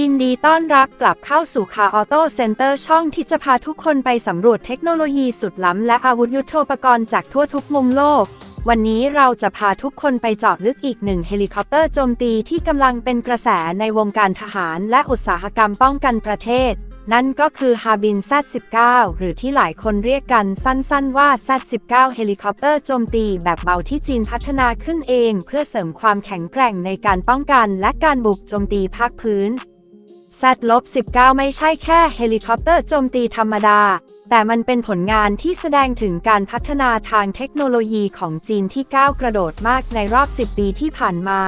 ยินดีต้อนรับกลับเข้าสู่คาออโต้เซ็นเตอร์ช่องที่จะพาทุกคนไปสำรวจเทคโนโลยีสุดล้ำ และอาวุธยุโทโธปกรณ์จากทั่วทุกมุมโลก วันนี้เราจะพาทุกคนไปเจาะลึกอีกหนึ่งเฮลิคอปเตอร์โจมตีที่กำลังเป็นกระแสในวงการทหารและอุตสาหกรรมป้องกันประเทศ นั่นก็คือฮาบิน Z19 หรือที่หลายคนเรียกกันสั้นๆว่า Z19 เฮลิคอปเตอร์โจมตีแบบเบาที่จีนพัฒนาขึ้นเอง เพื่อเสริมความแข็งแกร่งในการป้องกัน และการบุกโจมตีภาคพื้น Z-19 ไม่ใช่แค่เฮลิคอปเตอร์โจมตีธรรมดา แต่มันเป็นผลงานที่แสดงถึงการพัฒนาทางเทคโนโลยีของจีนที่ก้าวกระโดดมากในรอบ 10 ปีที่ผ่านมา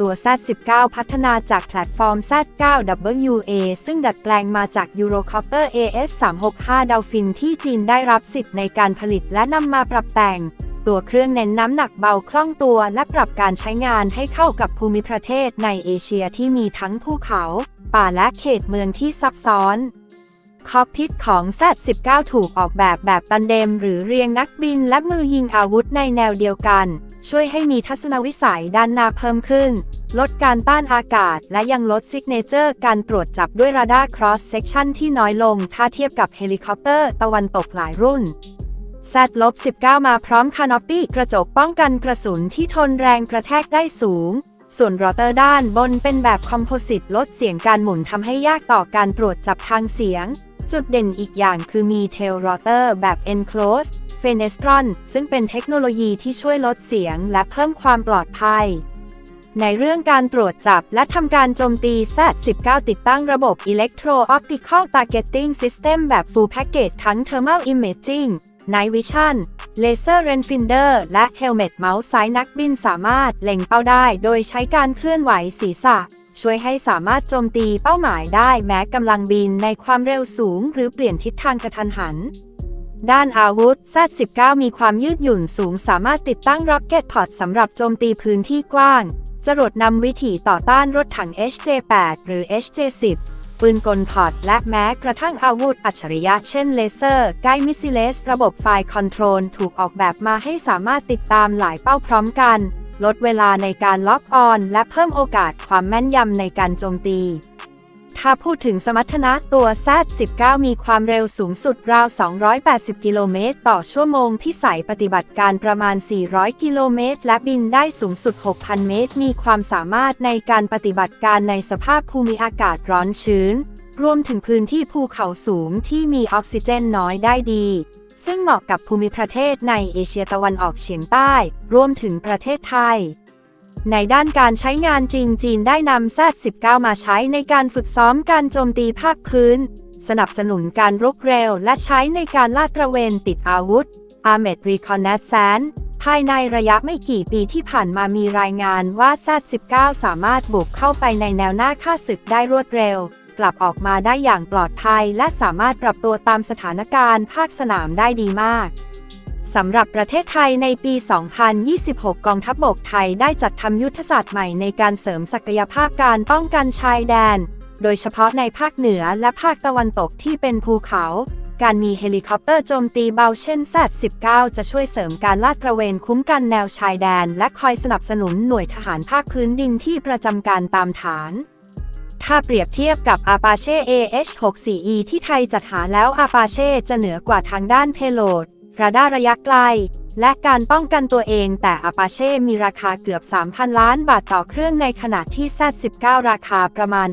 ตัว Z-19 พัฒนาจากแพลตฟอร์ม Z9WA ซึ่งดัดแปลงมาจาก Eurocopter AS365 Dolphin ที่จีนได้รับสิทธิ์ในการผลิตและนำมาปรับแต่ง ตัวเครื่องเน้นน้ำหนักเบาคล่องตัว และปรับการใช้งานให้เข้ากับภูมิประเทศในเอเชียที่มีทั้งภูเขา ป่าและเขตเมืองที่ซับซ้อนคอกพิทของ Z19 ถูกออกแบบแบบตันเดม หรือเรียงนักบินและมือยิงอาวุธในแนวเดียวกัน ช่วยให้มีทัศนวิสัยด้านหน้าเพิ่มขึ้น ลดการต้านอากาศ และยังลดซิกเนเจอร์การตรวจจับด้วยราดาร์ครอสเซ c ชันที่น้อยลง ถ้าเทียบกับเฮลิคอปเตอร์ตะวันตกหลายรุ่น Z-19 มาพร้อมคานอปปี้กระจกป้องกันกระสุนที่ทนแรงกระแทกได้สูง ส่วนรอเตอร์ด้านบนเป็นแบบคอมโพสิตลดเสียงการหมุนทำให้ยากต่อการตรวจจับทางเสียง จุดเด่นอีกอย่างคือมีเทลรอเตอร์แบบ enclosed fenestron ซึ่งเป็นเทคโนโลยีที่ช่วยลดเสียงและเพิ่มความปลอดภัย ในเรื่องการตรวจจับและทำการโจมตี Z19 ติดตั้งระบบ Electro Optical Targeting System แบบ Full Package ทั้ง Thermal Imaging Night Vision Laser r a n f i n d e r และ Helmet เมาส์ซ้ายนักบินสามารถเล็งเป้าได้ โดยใช้การเคลื่อนไหวศีรษะ ช่วยให้สามารถโจมตีเป้าหมายได้แม้กำลังบินในความเร็วสูง หรือเปลี่ยนทิศทางกระทันหันด้านอาวุธ Z19 มีความยืดหยุ่นสูงสามารถติดตั้ง Rocket Pod สำหรับโจมตีพื้นที่กว้าง จรวดนำวิถีต่อต้านรถถัง HJ8 หรือ HJ10 ปืนกลพอดและแม้กระทั่งอาวุธอัจฉริยะเช่นเลเซอร์ไกมิซิเลส ระบบไฟคอนโทรลถูกออกแบบมาให้สามารถติดตามหลายเป้าพร้อมกัน ลดเวลาในการล็อกออน และเพิ่มโอกาสความแม่นยำในการโจมตี ถ้าพูดถึงสมรรถนะตัว Z19 มีความเร็วสูงสุดราว 280 กิโลเมตรต่อชั่วโมงพิสัยปฏิบัติการประมาณ 400 กิโลเมตร และบินได้สูงสุด 6,000 เมตร มีความสามารถในการปฏิบัติการในสภาพภูมิอากาศร้อนชื้น รวมถึงพื้นที่ภูเขาสูงที่มีออกซิเจนน้อยได้ดี ซึ่งเหมาะกับภูมิประเทศในเอเชียตะวันออกเฉียงใต้ รวมถึงประเทศไทย ในด้านการใช้งานจริงจีนได้นำ Z19 มาใช้ในการฝึกซ้อมการโจมตีภาคพื้น สนับสนุนการรุกเร็ว และใช้ในการลาดตระเวนติดอาวุธ Armed Reconnaissance ภายในระยะไม่กี่ปีที่ผ่านมามีรายงานว่า Z19 สามารถบุกเข้าไปในแนวหน้าค่าศึกได้รวดเร็ว กลับออกมาได้อย่างปลอดภัย และสามารถปรับตัวตามสถานการณ์ภาคสนามได้ดีมาก สำหรับประเทศไทยในปี 2026 กองทัพบบกไทยได้จัดทำยุทธศาสตร์ใหม่ในการเสริมศักยภาพการป้องกันชายแดน โดยเฉพาะในภาคเหนือและภาคตะวันตกที่เป็นภูเขา การมีเฮลิคอปเตอร์โจมตีเบาเช่น Z-19 จะช่วยเสริมการลาดตระเวนคุ้มกันแนวชายแดน และคอยสนับสนุนหน่วยทหารภาคพื้นดินที่ประจำการตามฐานถ้าเปรียบเทียบกับ Apache AH-64E ที่ไทยจัดหาแล้ว Apache จะเหนือกว่าทางด้านเพโลด ราดาร์ระยะไกล และการป้องกันตัวเองแต่อปาเช่มีราคาเกือบ 3,000 ล้านบาทต่อเครื่องในขณะที่ Z19 ราคาประมาณ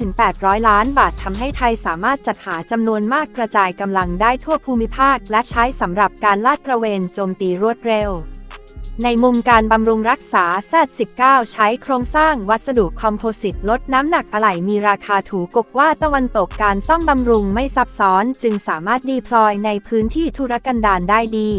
600-800 ล้านบาททำให้ไทยสามารถจัดหาจำนวนมากกระจายกำลังได้ทั่วภูมิภาค และใช้สำหรับการลาดตระเวนโจมตีรวดเร็ว ในมุมการบำรุงรักษา Z19 ใช้โครงสร้างวัสดุคอมโพสิตลดน้ำหนักอะไหล่มีราคาถูกกว่าตะวันตกการซ่อมบำรุงไม่ซับซ้อน จึงสามารถดีพลอยในพื้นที่ธุรกันดารได้ดี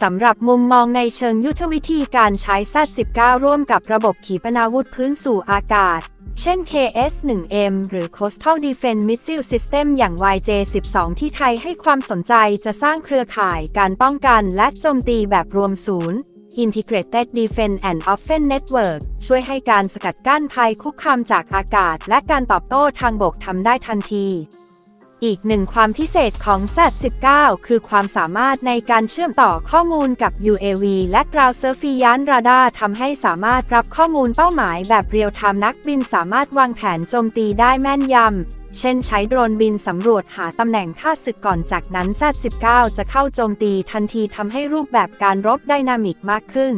สำหรับมุมมองในเชิงยุทธวิธีการใช้ Z19 ร่วมกับระบบขีปนาวุธพื้นสู่อากาศ เช่น KS-1M หรือ Coastal Defense Missile System อย่าง YJ-12 ที่ไทยให้ความสนใจจะสร้างเครือข่ายการป้องกันและโจมตีแบบรวมศูนย์ Integrated Defense and Offense Network ช่วยให้การสกัดกั้นภัยคุกคามจากอากาศ และการตอบโต้ทางบกทำได้ทันที อีกหนึ่งความพิเศษของ Z19 คือความสามารถในการเชื่อมต่อข้อมูลกับ UAV และ Ground Surveillance Radar ทำให้สามารถรับข้อมูลเป้าหมายแบบเรียลไทม์นักบินสามารถวางแผนโจมตีได้แม่นยำ เช่นใช้โดรนบินสำรวจหาตำแหน่งค่าศึกก่อนจากนั้น Z19 จะเข้าโจมตีทันทีทำให้รูปแบบการรบไดนามิกมากขึ้น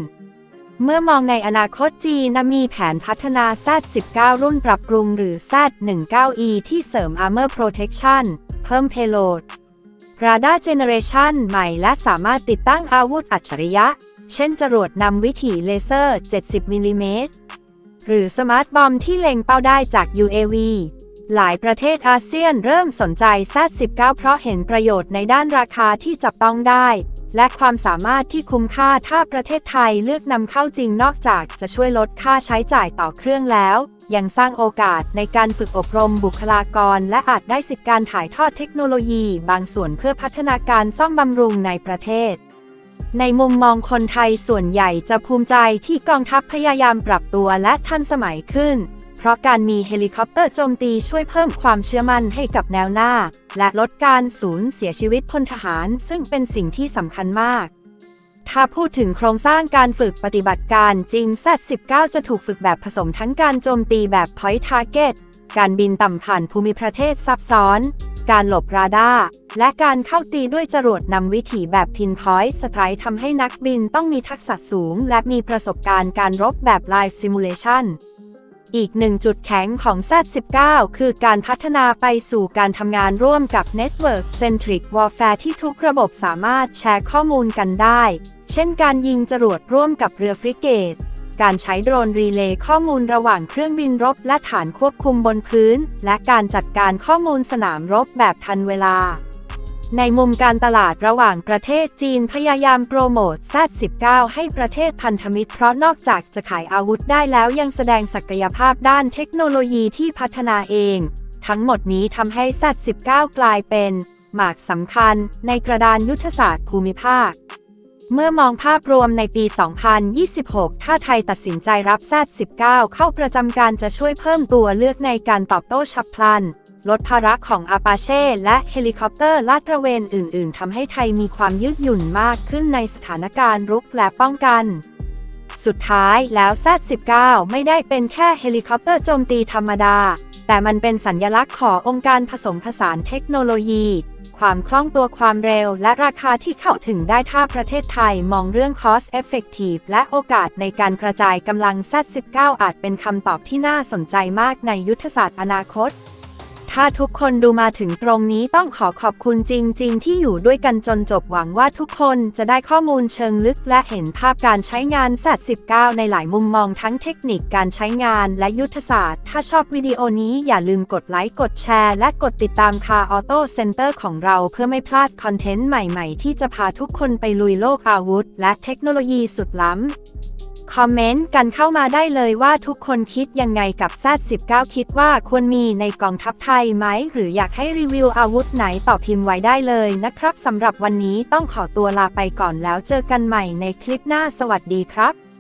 เมื่อมองในอนาคตจีนมีแผนพัฒนา Z19 รุ่นปรับปรุงหรือ Z19E ที่เสริม Armor Protection เพิ่ม Payload Radar Generation ใหม่และสามารถติดตั้งอาวุธอัจฉริยะ เช่นจรวดนำวิถีเลเซอร์ 70 มิลลิเมตร หรือสมาร์ทบอมที่เล็งเป้าได้จาก UAV หลายประเทศอาเซียนเริ่มสนใจ Z19 เพราะเห็นประโยชน์ในด้านราคาที่จับต้องได้ และความสามารถที่คุ้มค่าถ้าประเทศไทยเลือกนำเข้าจริงนอกจากจะช่วยลดค่าใช้จ่ายต่อเครื่องแล้ว ยังสร้างโอกาสในการฝึกอบรมบุคลากร และอาจได้สิทธิการถ่ายทอดเทคโนโลยี บางส่วนเพื่อพัฒนาการซ่อมบำรุงในประเทศ ในมุมมองคนไทยส่วนใหญ่จะภูมิใจที่กองทัพพยายามปรับตัวและทันสมัยขึ้น ราะการมีเฮลิคอปเตอร์โจมตีช่วยเพิ่มความเชื่อมั่นให้กับแนวหน้า และลดการสูญเสียชีวิตพลทหารซึ่งเป็นสิ่งที่สำคัญมาก ถ้าพูดถึงโครงสร้างการฝึกปฏิบัติการจริง Z19 จะถูกฝึกแบบผสมทั้งการโจมตีแบบ Point Target การบินต่ำผ่านภูมิประเทศซับซ้อน การหลบราดาร์และการเข้าตีด้วยจรวดนำวิถีแบบ Pinpoint Strike ทำให้นักบินต้องมีทักษะสูง และมีประสบการณ์การรบแบบ Live Simulation อีกหนึ่งจุดแข็งของ Z19 คือการพัฒนาไปสู่การทำงานร่วมกับ Network Centric Warfare ที่ทุกระบบสามารถแชร์ข้อมูลกันได้ เช่นการยิงจรวดร่วมกับเรือฟริเกต การใช้โดรนรีเลย์ข้อมูลระหว่างเครื่องบินรบและฐานควบคุมบนพื้น และการจัดการข้อมูลสนามรบแบบทันเวลา ในมุมการตลาดระหว่างประเทศจีนพยายามโปรโมท Z19 ให้ประเทศพันธมิตรเพราะนอกจากจะขายอาวุธได้แล้วยังแสดงศักยภาพด้านเทคโนโลยีที่พัฒนาเอง ทั้งหมดนี้ทำให้ Z19 กลายเป็น หมากสำคัญในกระดานยุทธศาสตร์ภูมิภาค เมื่อมองภาพรวมในปี 2026 ถ้าไทยตัดสินใจรับ Z19 เข้าประจำการจะช่วยเพิ่มตัวเลือกในการตอบโต้ฉับพลัน ลดภาระของอาปาเช่และเฮลิคอปเตอร์ลาดตระเวนอื่น ๆ ทำให้ไทยมีความยืดหยุ่นมากขึ้นในสถานการณ์รุกและป้องกัน สุดท้ายแล้ว Z19 ไม่ได้เป็นแค่เฮลิคอปเตอร์โจมตีธรรมดา แต่มันเป็นสัญญลักษณ์ขององค์การผสมผสานเทคโนโลยี ความคล่องตัวความเร็วและราคาที่เข้าถึงได้ถ้าประเทศไทยมองเรื่อง cost effective และโอกาสในการกระจายกำลัง Z19 อาจเป็นคำตอบที่น่าสนใจมากในยุทธศาสตร์อนาคต ถ้าทุกคนดูมาถึงตรงนี้ต้องขอขอบคุณจริง ๆ ที่อยู่ด้วยกันจนจบหวังว่าทุกคนจะได้ข้อมูลเชิงลึกและเห็นภาพการใช้งาน Z19 ในหลายมุมมองทั้งเทคนิคการใช้งานและยุทธศาสตร์ ถ้าชอบวิดีโอนี้อย่าลืมกดไลค์ กดแชร์ และกดติดตามคาออโต้เซ็นเตอร์ของเราเพื่อไม่พลาดคอนเทนต์ใหม่ ๆ ที่จะพาทุกคนไปลุยโลกอาวุธ และเทคโนโลยีสุดล้ำ คอมเมนต์กันเข้ามาได้เลยว่าทุกคนคิดยังไงกับแซด19 คิดว่าควรมีในกองทัพไทยไหม หรืออยากให้รีวิวอาวุธไหนต่อพิมพ์ไว้ได้เลยนะครับสำหรับวันนี้ต้องขอตัวลาไปก่อนแล้วเจอกันใหม่ในคลิปหน้าสวัสดีครับ